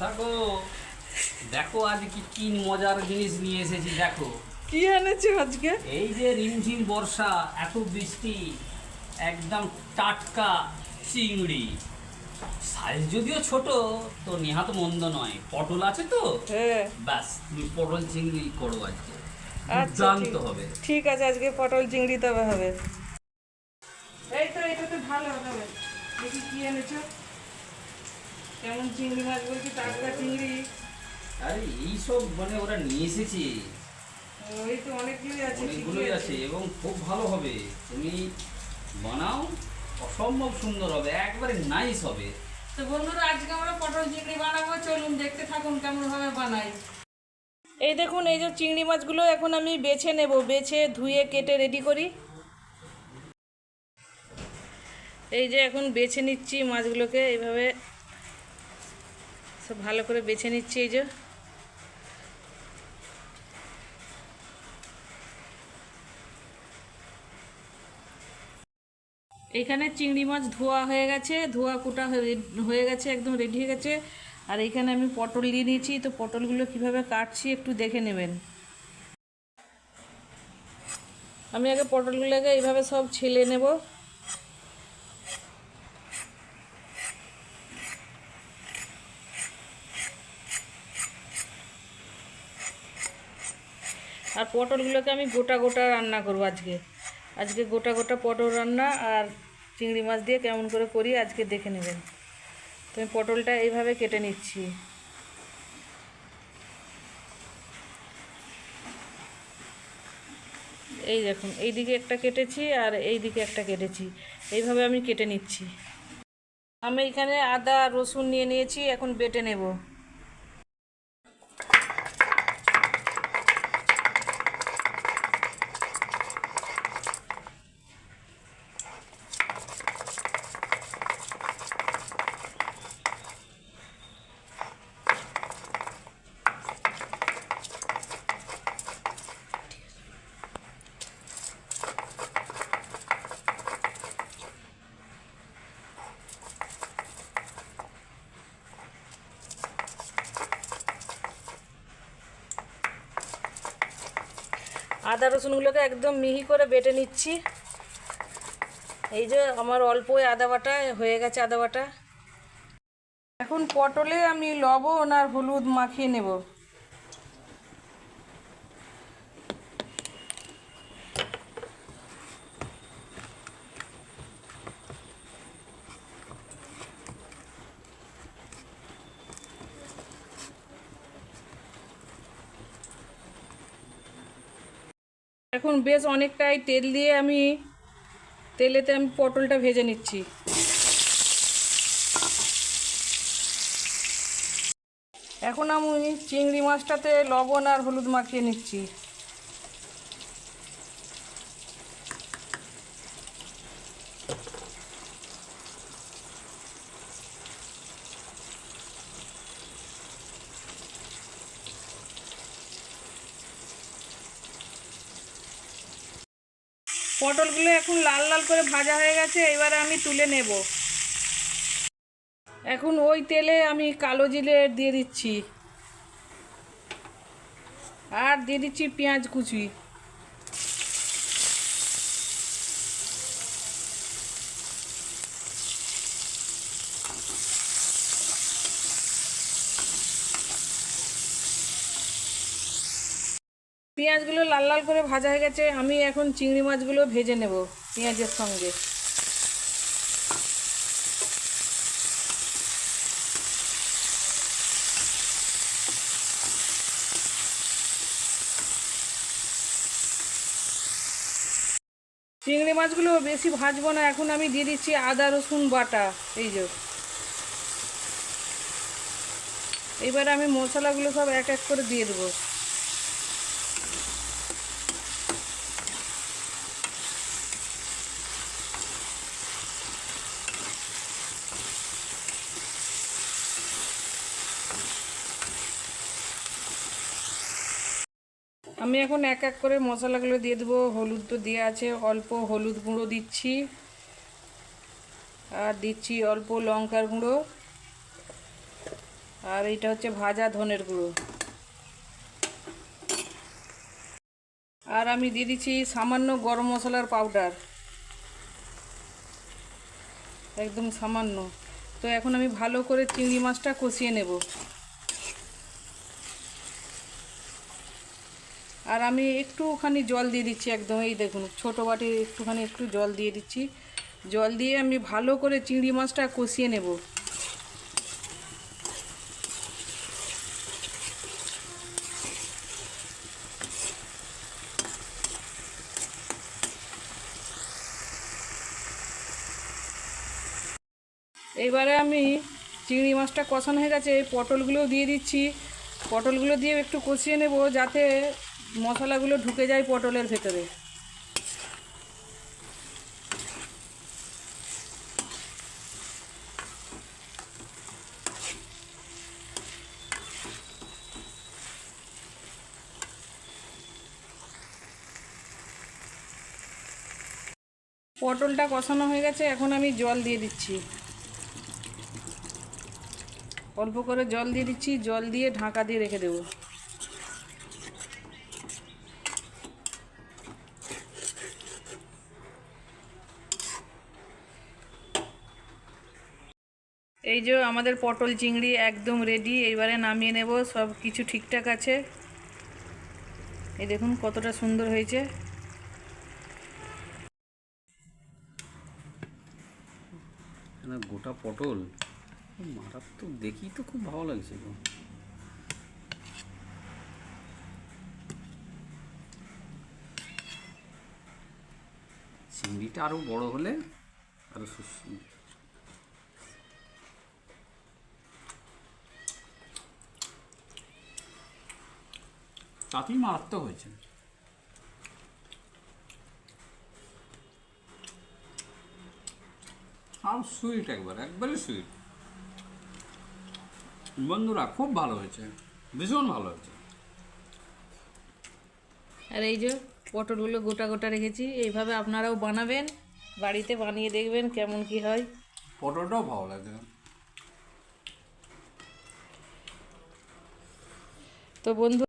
থাকো দেখো আজ কি মজার জিনিস নিয়ে এসেছি দেখো। কি এনেছো আজকে? এই যে রিমঝিম বর্ষা এত বৃষ্টি একদম টাটকা চিংড়ি। সাইজ যদিও ছোট তো নেহাত মন্দ নয়। পটল আছে তো? হ্যাঁ। ব্যাস তুমি পটল চিংড়ি করো আজকে। দুর্দান্ত ঠিক- হবে। ঠিক আছে আজকে পটল চিংড়ি তবে হবে। এই তো এটা তো ভালো হবে। দেখি কি এনেছো। কেমন চিংড়ি মাছ বলছি টাটকা চিংড়ি। আরে এইসব মানে ওরা নিয়ে এসেছে। ওই তো অনেকগুলোই আছে অনেকগুলোই আছে। এবং খুব ভালো হবে। তুমি বানাও অসম্ভব সুন্দর হবে একবারে নাইস হবে। তো বন্ধুরা আজকে আমরা পটল চিংড়ি বানাবো। চলুন দেখতে থাকুন কেমন ভাবে বানাই। এই দেখুন, এই যে চিংড়ি মাছগুলো এখন আমি বেছে নেব, বেছে, ধুয়ে, কেটে রেডি করি। এই যে এখন বেছে নিচ্ছি মাছগুলোকে, এইভাবে সব ভালো করে বেছে নিচ্ছি এই যে। এখানে চিংড়ি মাছ ধোয়া হয়ে গেছে, ধোয়া কুটা হয়ে- গেছে, একদম রেডি হয়ে গেছে। আর এখানে আমি পটল নিয়ে নিয়েছি, তো পটলগুলো কীভাবে কাটছি একটু দেখে নেবেন। আমি আগে পটলগুলোকে এইভাবে সব ছেলে নেব। আর পটলগুলোকে আমি গোটা গোটা রান্না করব আজকে। আজকে গোটা গোটা পটল রান্না আর চিংড়ি মাছ দিয়ে কেমন করে করি আজকে দেখে নেবেন। আমি পটলটা এইভাবে কেটে নিচ্ছি। এই দেখুন, এই দিকে একটা কেটেছি আর এই দিকে একটা কেটেছি। এইভাবে আমি কেটে নিচ্ছি। আমি এখানে আদা, রসুন নিয়ে নিয়েছি, এখন বেটে নেব। আদা রসুনগুলোকে একদম মিহি করে বেটে নিচ্ছি। এই যে আমার অল্পই আদা বাটা, হয়ে গেছে আদা বাটা। এখন পটলে আমি লবণ আর হলুদ মাখিয়ে নেব। এখন বেশ অনেকটাই তেল দিয়ে আমি তেলেতে আমি পটলটা ভেজে নিচ্ছি। এখন আমি চিংড়ি মাছটাতে লবণ আর হলুদ মাখিয়ে নিচ্ছি। পটলগুলো এখন লাল লাল করে ভাজা হয়ে গেছে, এবারে আমি তুলে নেব। এখন ওই তেলে আমি কালো জিলে দিয়ে দিচ্ছি। আর দিয়ে দিচ্ছি পেঁয়াজ কুচি। পেঁয়াজগুলো লাল লাল করে ভাজা হয়ে গেছে, আমি এখন চিংড়ি মাছগুলো ভেজে নেব পেঁয়াজের সঙ্গে। চিংড়ি মাছগুলো বেশি ভাজবো না, এখন আমি দিয়ে দিচ্ছি আদা, রসুন বাটা, এই যে। এবার আমি মশলাগুলো সব এক এক করে দিয়ে দেবো। আমি এখন এক এক করে মশলাগুলো দিয়ে দেবো। হলুদ তো দেওয়া আছে, অল্প হলুদ গুঁড়ো দিচ্ছি। আর দিচ্ছি অল্প লঙ্কার গুঁড়ো। আর এটা হচ্ছে ভাজা ধনের গুঁড়ো। আর আমি দিয়ে দিচ্ছি সামান্য গরম মশলার পাউডার একদম সামান্য। তো এখন আমি ভালো করে চিংড়ি মাছটা কষিয়ে নেব। আর আমি একটুখানি জল দিয়ে দিচ্ছি একদম, এই দেখুন, ছোটো বাটির একটুখানি একটু জল দিয়ে দিচ্ছি। জল দিয়ে আমি ভালো করে চিংড়ি মাছটা কষিয়ে নেব। এবারে আমি চিংড়ি মাছটা কষানো হয়ে গেছে, এই পটলগুলোও দিয়ে দিচ্ছি। পটলগুলো দিয়ে একটু কষিয়ে নেব যাতে মশলাগুলো ঢুকে যায় পটলের ভেতরে। পটলটা কষানো হয়ে গেছে, এখন আমি জল দিয়ে দিচ্ছি। অল্প করে জল দিয়ে দিচ্ছি, জল দিয়ে ঢাকা দিয়ে রেখে দেবো। এই যে আমাদের পটল চিংড়ি একদম রেডি এইবারে নামিয়ে নেব, সব কিছু ঠিকঠাক আছে। এই দেখুন কতটা সুন্দর হয়েছে। গোটা পটল? মারাত্মক দেখি তো খুব ভালো লাগছে চিংড়িটা আরও বড় হলে আরও সুস্বাদু। তাতেই মারাত্মক হয়েছে। আর সুইট একবার একবারে সুইট বন্ধুরা খুব ভালো হয়েছে ভীষণ ভালো হয়েছে। আর এই যে পটলগুলো গোটা গোটা রেখেছি এইভাবে আপনারাও বানাবেন বাড়িতে বানিয়ে দেখবেন কেমন কি হয়। পটলটাও ভালো লাগে তো বন্ধু